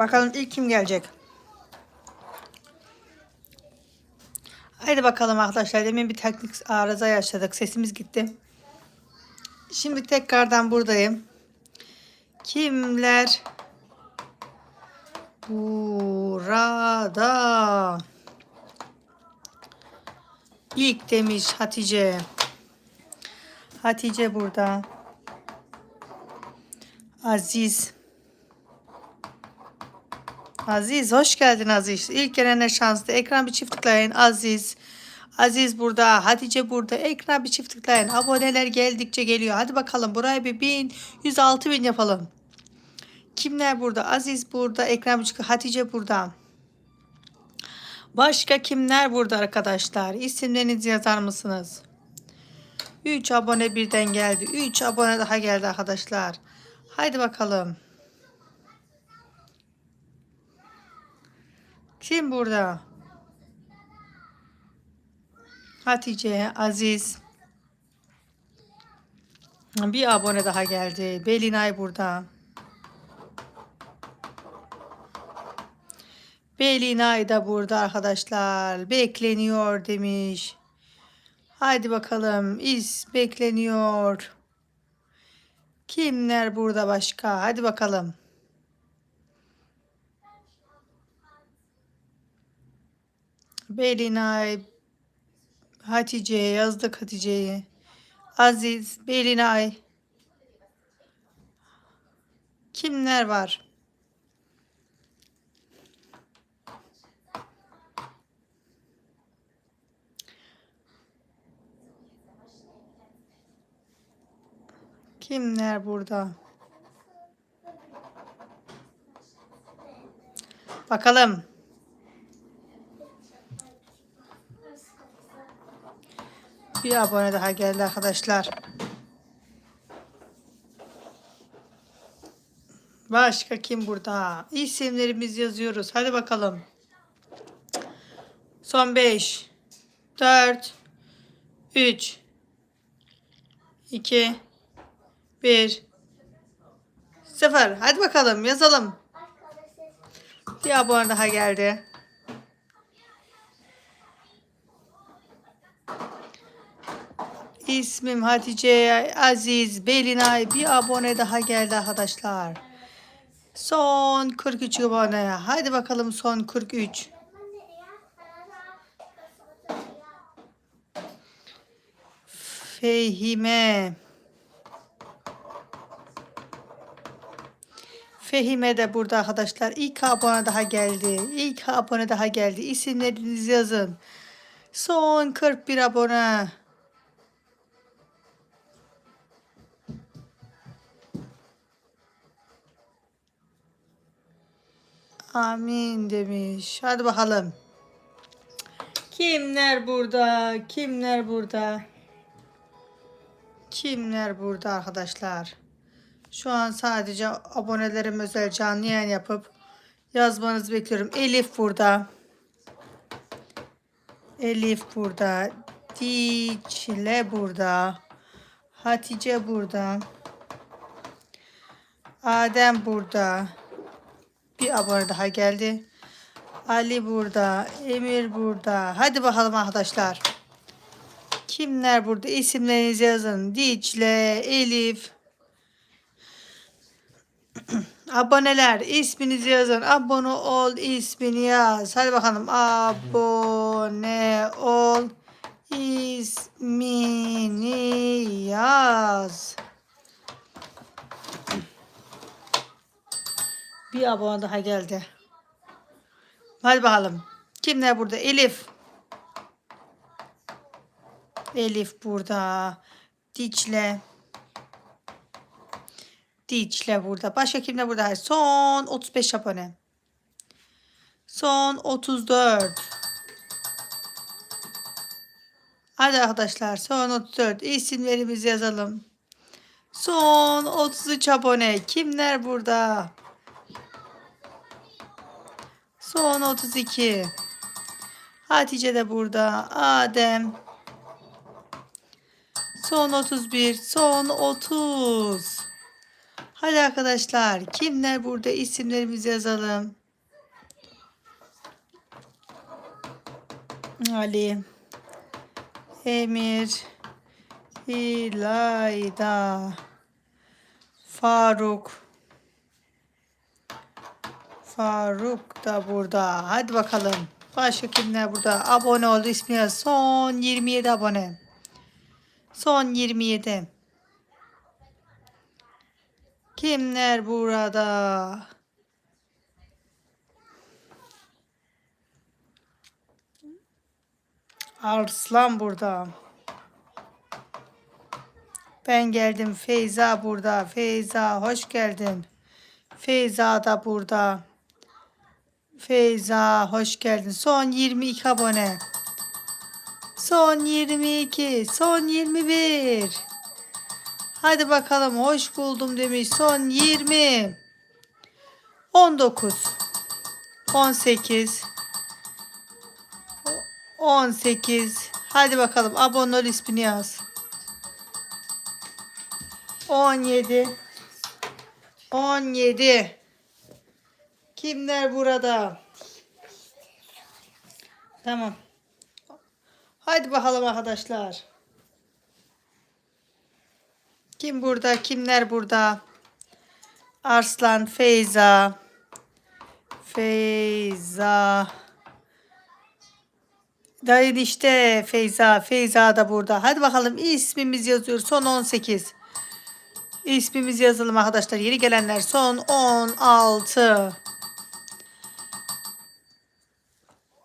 Bakalım ilk kim gelecek? Haydi bakalım arkadaşlar. Demin bir teknik arıza yaşadık. Sesimiz gitti. Şimdi tekrardan buradayım. Kimler burada? İlk demiş Hatice. Hatice burada. Aziz. Aziz hoş geldin Aziz. İlk gelene şanslı. Ekran bir çift tıklayın. Aziz. Aziz burada. Hatice burada. Ekran bir çift tıklayın. Aboneler geldikçe geliyor. Hadi bakalım buraya bir bin. 106 bin yapalım. Kimler burada? Aziz burada. Ekran bir çift. Hatice burada. Başka kimler burada arkadaşlar? İsimlerinizi yazar mısınız? 3 abone birden geldi. 3 abone daha geldi arkadaşlar. Haydi bakalım. Kim burada? Hatice, Aziz. Bir abone daha geldi. Belinay burada. Belinay da burada arkadaşlar. Bekleniyor demiş. Haydi bakalım. İz bekleniyor. Kimler burada başka? Hadi bakalım. Belinay, Hatice yazdık Hatice'yi. Aziz, Belinay. Kimler var? Kimler burada? Bakalım. Bir abone daha geldi arkadaşlar. Başka kim burada? İsimlerimizi yazıyoruz. Hadi bakalım. Son 5 4 3 2 1 0 Hadi bakalım yazalım. Bir abone daha geldi. İsmim Hatice Aziz Belinay bir abone daha geldi arkadaşlar. Son 43 abone. Hadi bakalım son 43. Fehime. Fehime de burada arkadaşlar. İlk abone daha geldi. İlk abone daha geldi. İsimlerinizi yazın. Son 41 abone. Amin demiş. Hadi bakalım. Kimler burada? Kimler burada? Kimler burada arkadaşlar? Şu an sadece abonelerim özel canlı yayın yapıp yazmanızı bekliyorum. Elif burada. Elif burada. Dicle burada. Hatice burada. Adem burada. Abone daha geldi. Ali burada. Emir burada. Hadi bakalım arkadaşlar. Kimler burada? İsimlerinizi yazın. Dicle, Elif. Aboneler isminizi yazın. Abone ol ismini yaz. Hadi bakalım. Abone ol ismini yaz. Bir abone daha geldi. Hadi bakalım. Kimler burada? Elif. Elif burada. Dicle. Dicle burada. Başka kimler burada? Son 35 abone. Son 34. Hadi arkadaşlar son 34 isimlerimizi yazalım. Son 33 abone. Kimler burada? Son 32. Hatice de burada. Adem. Son 31. Son 30. Hadi arkadaşlar kimler burada isimlerimizi yazalım. Ali, Emir, İlayda, Faruk, Faruk da burada. Hadi bakalım. Başka kimler burada? Abone oldu ismi. Son 27 abone. Son 27. Kimler burada? Arslan burada. Ben geldim. Feyza burada. Feyza hoş geldin. Feyza da burada. Feyza hoş geldin. Son 22 abone. Son 22. Son 21. Hadi bakalım hoş buldum demiş. Son 20. 19. 18. 18. Hadi bakalım abone ol ismini yaz. 17. 17. Kimler burada? Tamam. Hadi bakalım arkadaşlar. Kim burada? Kimler burada? Arslan, Feyza. Feyza. Dayın işte Feyza. Feyza da burada. Hadi bakalım ismimiz yazıyor. Son 18. İsmimiz yazalım arkadaşlar. Yeni gelenler son 16.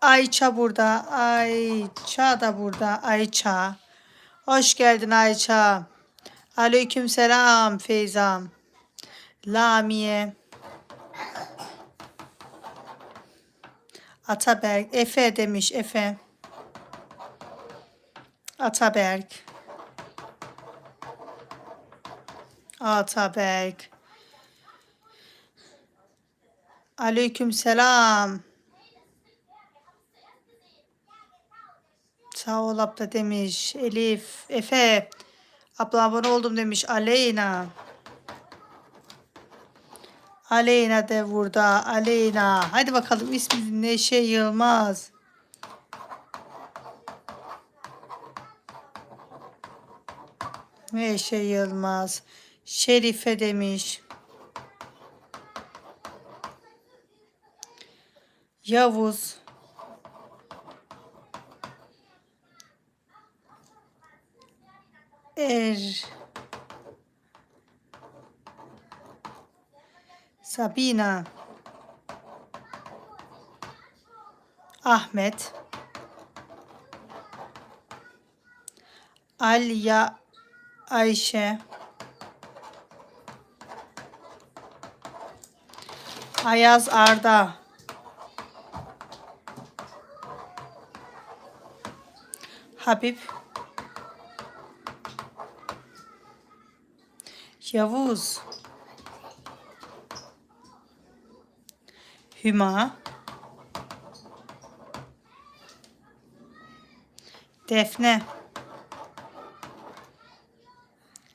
Ayça burada. Ayça da burada. Ayça. Hoş geldin Ayça. Aleyküm selam Feyzam. Lamiye. Ataberk. Efe demiş Efe. Ataberk. Ataberk. Aleyküm selam. Sağ ol abla demiş. Elif, Efe. Abla abone oldum demiş. Aleyna. Aleyna de burada. Aleyna. Hadi bakalım ismi Neşe Yılmaz. Neşe Yılmaz. Şerife demiş. Yavuz. Er. Sabina. Ahmet. Alya Ayşe. Ayaz Arda. Habib. Yavuz. Hüma. Defne.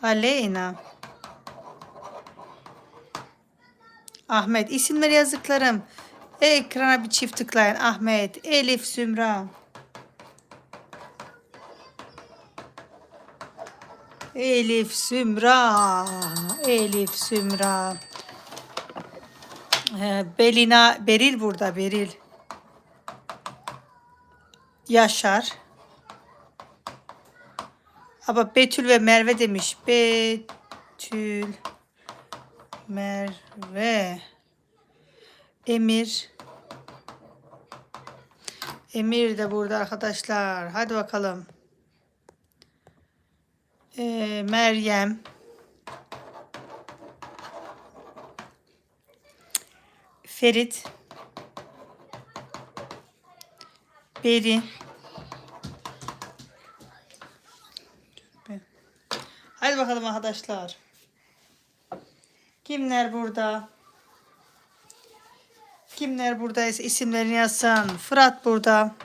Aleyna. Ahmet. İsimleri yazdıklarım. Ekrana bir çift tıklayın. Ahmet. Elif Sümra. Elif Sümra. Elif Sümra. Ee, Belina. Beril burada. Beril. Yaşar. Ama Betül ve Merve demiş. Betül. Merve. Emir. Emir de burada arkadaşlar. Hadi bakalım. Ee, Meryem. Ferit. Beri. Hadi bakalım arkadaşlar. Kimler burada? Kimler buradaysa isimlerini yazsın. Fırat burada.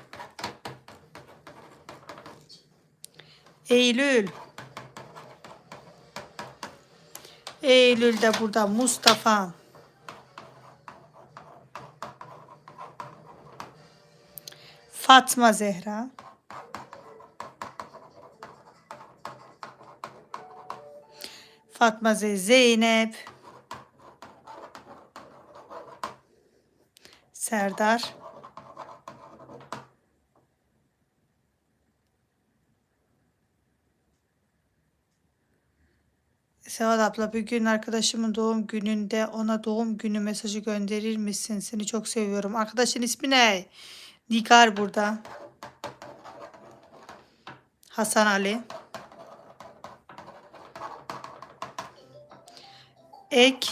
Eylül. Eylül de burada. Mustafa. Fatma Zehra. Fatma Ze- Zeynep. Serdar. Seval abla bir gün arkadaşımın doğum gününde ona doğum günü mesajı gönderir misin? Seni çok seviyorum. Arkadaşın ismi ne? Nigar burada. Hasan Ali. Ek.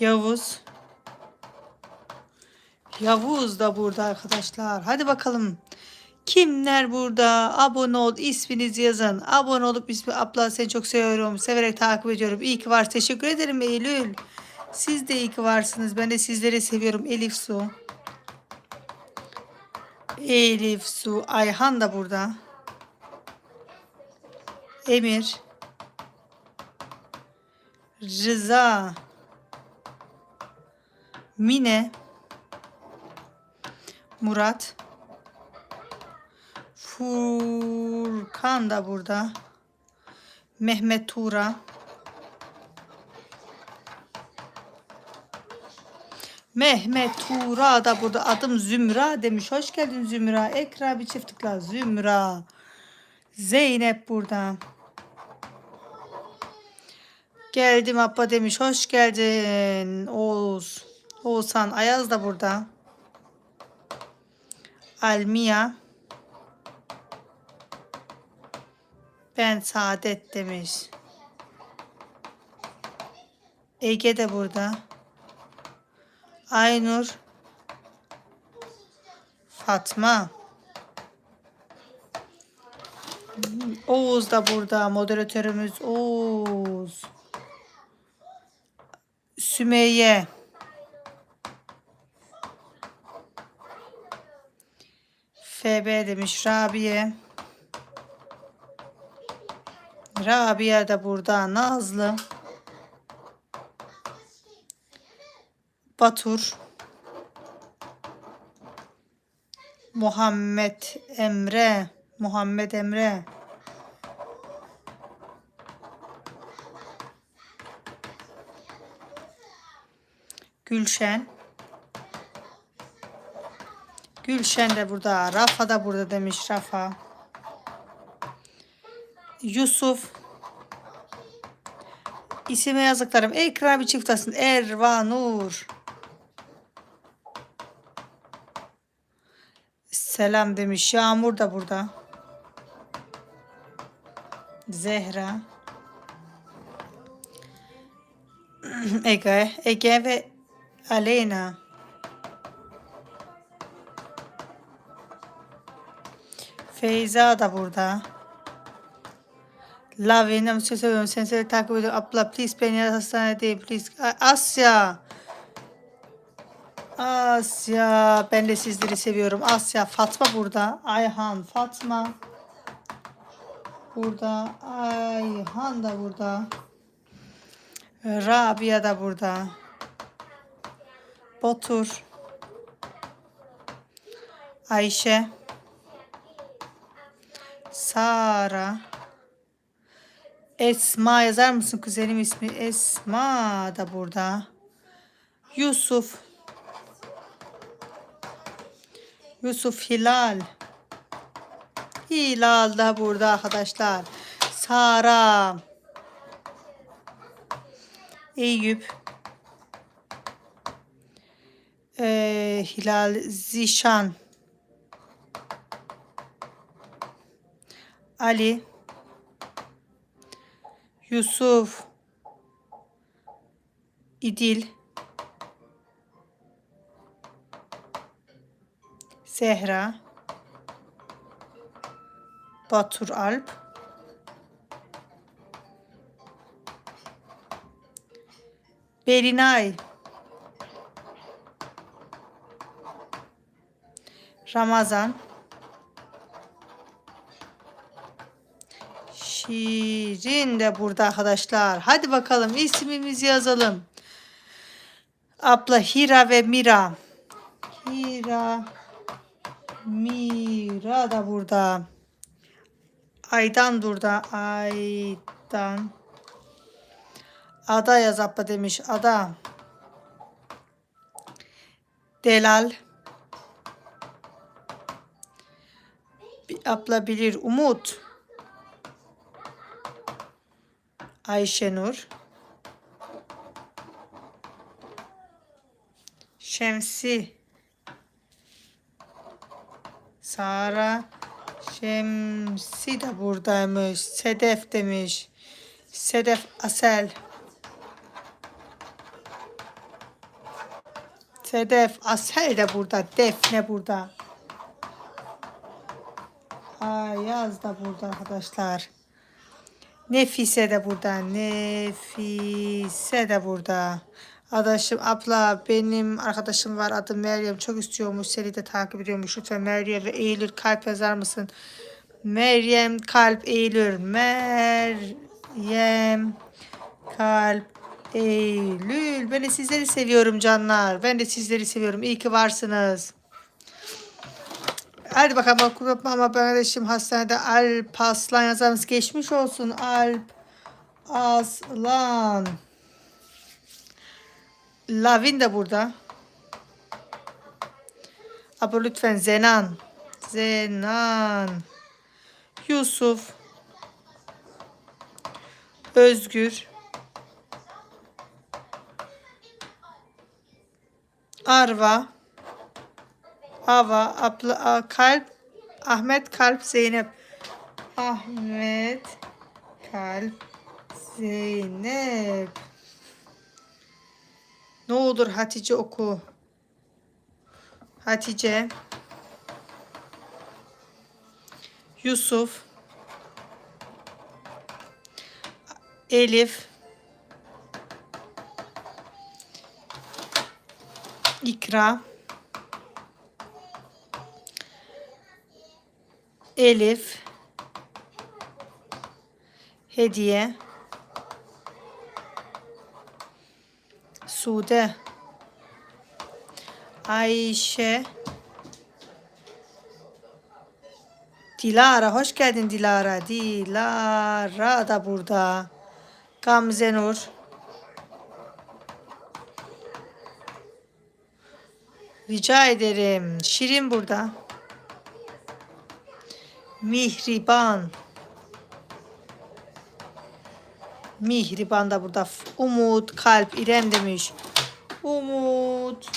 Yavuz. Yavuz da burada arkadaşlar. Hadi bakalım. Kimler burada? Abone ol, isminizi yazın. Abone olup ismi abla seni çok seviyorum. Severek takip ediyorum. İyi ki var. Teşekkür ederim Eylül. Siz de iyi ki varsınız. Ben de sizleri seviyorum. Elif Su. Elif Su. Ayhan da burada. Emir. Rıza. Mine. Murat. Furkan da burada. Mehmet Tuğra. Mehmet Tuğra da burada. Adım Zümra demiş. Hoş geldin Zümra. Ekra bir çift tıkla. Zümra. Zeynep burada. Geldim abla demiş. Hoş geldin. Oğuz. Oğuzhan Ayaz da burada. Almia. Ben Saadet demiş. Ege de burada. Aynur. Fatma. Oğuz da burada. Moderatörümüz Oğuz. Sümeyye. FB demiş Rabiye. Rabia da burada. Nazlı. Batur. Muhammed Emre. Muhammed Emre. Gülşen. Gülşen de burada. Rafa da burada demiş Rafa. Yusuf. İsime yazdıklarım. Ekra bir çift aslında. Erva Nur. Selam demiş. Yağmur da burada. Zehra. Ege, Ege ve Aleyna. Feyza da burada. Love yine çok seviyorum. Seni seni takip ediyorum. Abla please beni hastanede please. A- Asya. Asya. Ben de sizleri seviyorum. Asya. Fatma burada. Ayhan. Fatma. Burada. Ayhan da burada. Rabia da burada. Botur. Ayşe. Sara. Esma yazar mısın kuzenim ismi? Esma da burada. Yusuf. Yusuf Hilal. Hilal da burada arkadaşlar. Sara. Eyüp. Ee, Hilal Zişan. Ali. Yusuf. İdil. Zehra. Batur Alp. Berinay. Ramazan. Şirin de burada arkadaşlar. Hadi bakalım ismimizi yazalım. Abla Hira ve Mira. Hira. Mira da burada. Aydan burada. Aydan. Ada yaz abla demiş. Ada. Delal. Abla bilir. Umut. Ayşenur. Şemsi. Sara. Şemsi de buradaymış. Sedef demiş. Sedef Asel. Sedef Asel de burada. Defne burada. Ayaz da burada arkadaşlar. Nefise de burada. Nefise de burada. Arkadaşım abla benim arkadaşım var adı Meryem çok istiyormuş seni de takip ediyormuş lütfen Meryem ve Eylül kalp yazar mısın? Meryem kalp Eylül Meryem kalp Eylül ben de sizleri seviyorum canlar ben de sizleri seviyorum iyi ki varsınız. Hadi bakalım okul ama kardeşim hastanede Alp Aslan yazarımız geçmiş olsun Alp Aslan. Lavin de burada. Ama lütfen Zenan. Zenan. Yusuf. Özgür. Arva. Ava. Abla, Kalp. Ahmet Kalp Zeynep. Ahmet Kalp Zeynep. Ne olur Hatice oku. Hatice. Yusuf. Elif. İkra. Elif. Hediye. Sude. Ayşe. Dilara. Hoş geldin Dilara. Dilara da burada. Gamze Nur. Rica ederim. Şirin burada. Mihriban. Mihriban da burada. Umut, kalp, İrem demiş. Umut.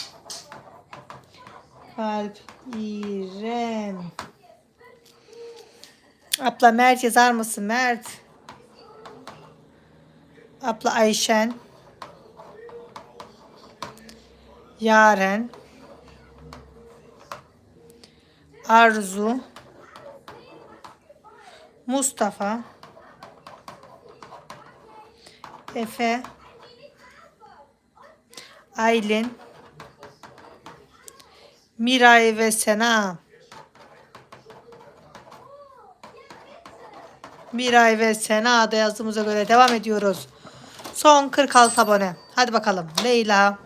Kalp, İrem. Abla Mert yazar mısın? Mert. Abla Ayşen. Yaren. Arzu. Mustafa. Efe. Aylin. Miray ve Sena. Miray ve Sena da yazdığımıza göre devam ediyoruz. Son 46 abone. Hadi bakalım. Leyla.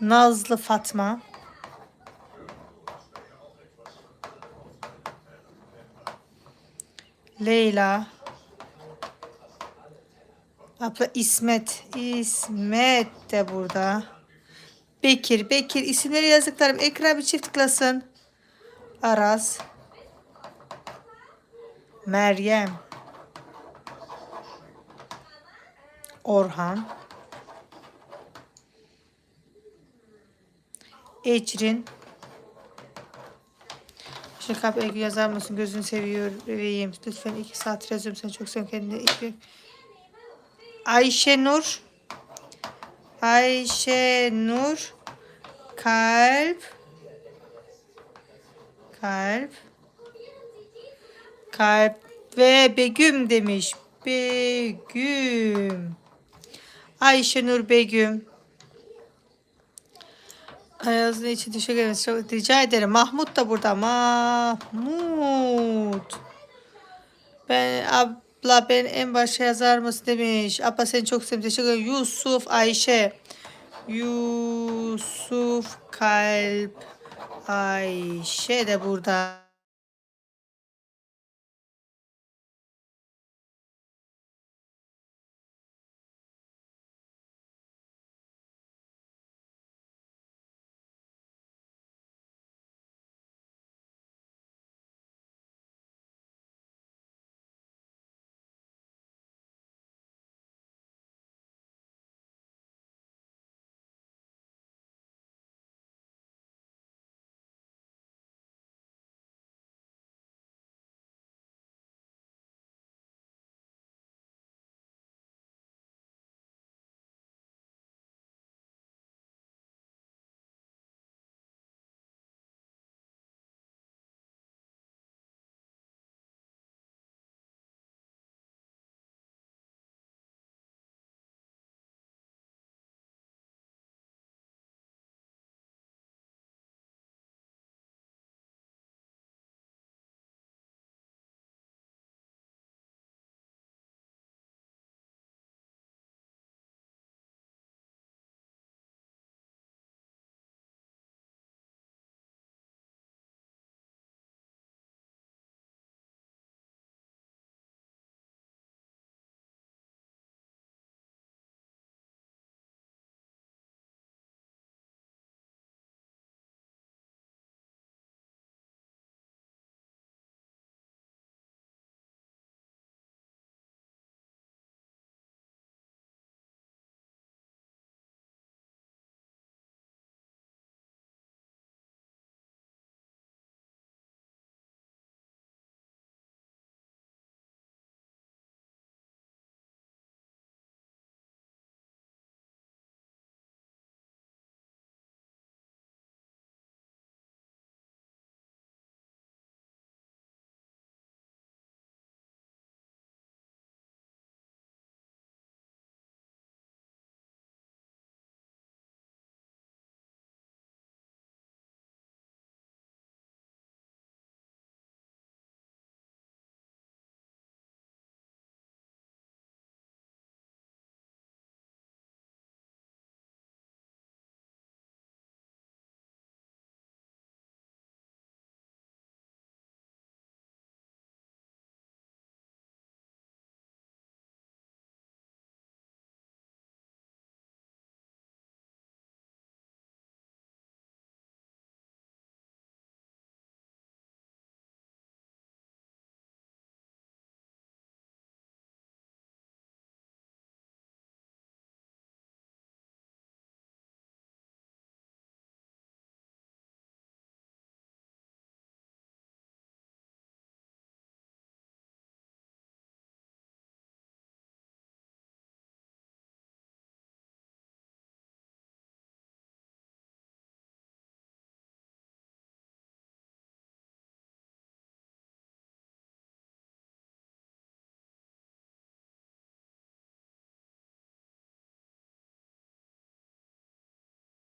Nazlı Fatma. Leyla. Abla İsmet. İsmet de burada. Bekir. Bekir. isimleri yazdıklarım. Ekran bir çift tıklasın. Aras. Meryem. Orhan. Ecrin. Şu kalp Eylül yazar mısın? Gözünü seviyor bebeğim. Lütfen iki saat yazıyorum. Seni çok seviyorum kendine. İki... Ayşe Nur. Ayşe Nur. Kalp. Kalp. Kalp ve Begüm demiş. Begüm. Ayşe Nur Begüm. Ayazın için teşekkür ederim. Çok rica ederim. Mahmut da burada. Mahmut. Ben abla ben en başa yazar mısın demiş. Abla seni çok seviyorum. Teşekkür ederim. Yusuf Ayşe. Yusuf Kalp Ayşe de burada.